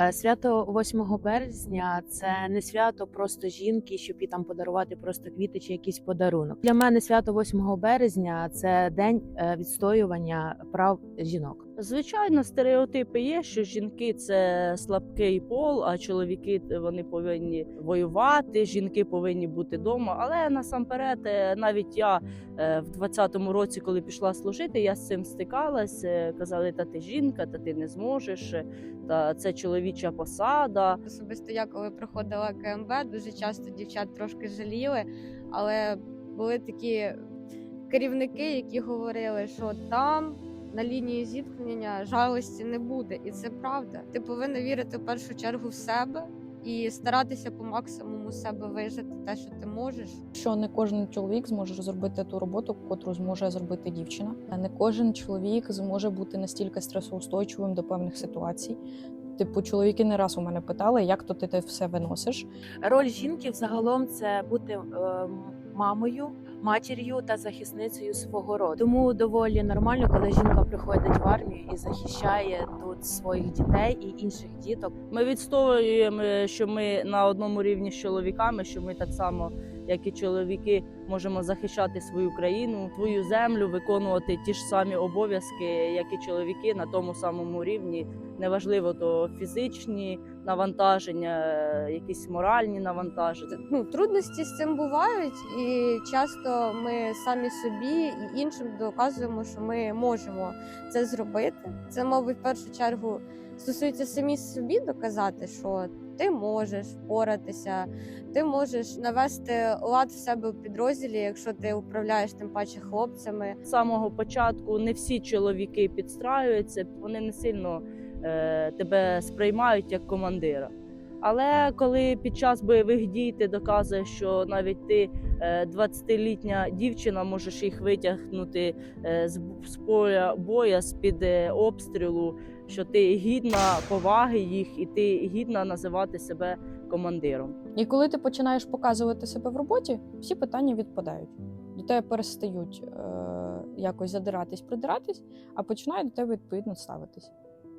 Е, Свято 8 березня це не свято просто жінки, щоб їй там подарувати просто квіти чи якийсь подарунок. Для мене свято 8 березня це день е, відстоювання прав жінок. Звичайно, стереотипи є, що жінки це слабкий пол, а чоловіки вони повинні воювати, жінки повинні бути вдома. Але насамперед, е, навіть я в 20-му році, коли пішла служити, я з цим стикалась. Казали, та ти жінка, та ти не зможеш, та це чоловіча посада. Особисто я коли проходила КМБ, дуже часто дівчат трошки жаліли, але були такі керівники, які говорили, що там на лінії зіткнення жалості не буде, і це правда. Ти повинна вірити в першу чергу в себе і старатися по максимуму себе вижити те, що ти можеш. що не кожен чоловік зможе зробити ту роботу, котру зможе зробити дівчина. Не кожен чоловік зможе бути настільки стресоустойчивим до певних ситуацій. Типу, чоловіки не раз у мене питали, як то ти те все виносиш. Роль жінки взагалом це бути е, мамою, матір'ю та захисницею свого роду. Тому доволі нормально, коли жінка приходить в армію і захищає тут своїх дітей і інших діток. Ми відстоюємо, що ми на одному рівні з чоловіками, що ми так само, як і чоловіки, можемо захищати свою країну, свою землю, виконувати ті ж самі обов'язки, як і чоловіки, на тому самому рівні. Неважливо, то фізичні навантаження, якісь моральні навантаження. ну, трудності з цим бувають, і часто ми самі собі і іншим доказуємо, що ми можемо це зробити. Це, мабуть, в першу чергу стосується самі собі доказати, що ти можеш впоратися, ти можеш навести лад в себе у підрозділі, якщо ти управляєш тим паче хлопцями. З самого початку не всі чоловіки підстраюються, вони не сильно тебе сприймають як командира. Але коли під час бойових дій ти доказуєш, що навіть ти е, 20-літня дівчина можеш їх витягнути е, з, поля боя, з під е, обстрілу, що ти гідна поваги їх, і ти гідна називати себе командиром. І коли ти починаєш показувати себе в роботі, всі питання відпадають. До тебе перестають е, якось задиратись, придиратись, а починають до тебе відповідно ставитись.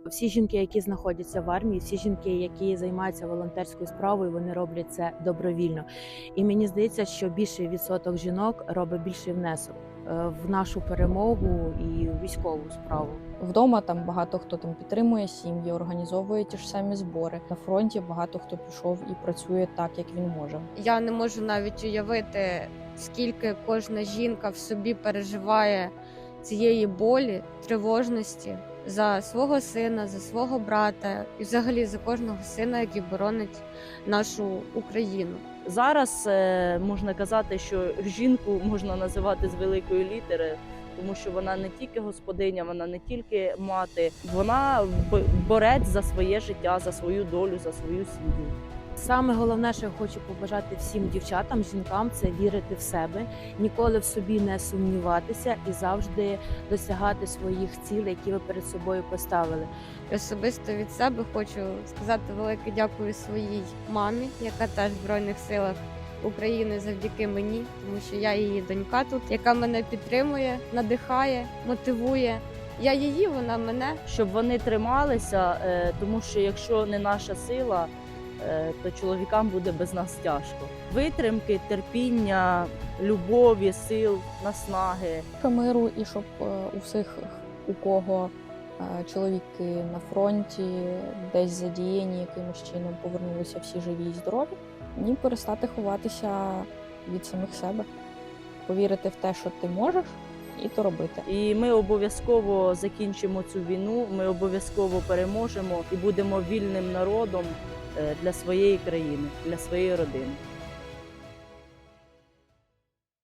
Всі жінки, які знаходяться в армії, всі жінки, які займаються волонтерською справою, вони роблять це добровільно. І мені здається, що більший відсоток жінок робить більший внесок е, в нашу перемогу і в військову справу. Вдома там багато хто там підтримує сім'ї, організовує ті ж самі збори. На фронті багато хто пішов і працює так, як він може. Я не можу навіть уявити, скільки кожна жінка в собі переживає цієї болі, тривожності за свого сина, за свого брата і взагалі за кожного сина, який боронить нашу Україну. Зараз е, можна казати, що жінку можна називати з великої літери, тому що вона не тільки господиня, вона не тільки мати, вона борець за своє життя, за свою долю, за свою сім'ю. Саме головне, що я хочу побажати всім дівчатам, жінкам, це вірити в себе, ніколи в собі не сумніватися і завжди досягати своїх цілей, які ви перед собою поставили. Особисто від себе хочу сказати велике дякую своїй мамі, яка теж в Збройних силах України завдяки мені, тому що я її донька тут, яка мене підтримує, надихає, мотивує. Я її, вона мене. Щоб вони трималися, е, тому що якщо не наша сила, то чоловікам буде без нас тяжко. Витримки, терпіння, любові, сил, наснаги. Миру і щоб е, у всіх, у кого е, чоловіки на фронті, десь задіяні якимось чином повернулися всі живі і здорові, ні перестати ховатися від самих себе, повірити в те, що ти можеш, і то робити. І ми обов'язково закінчимо цю війну. Ми обов'язково переможемо і будемо вільним народом е, для своєї країни, для своєї родини.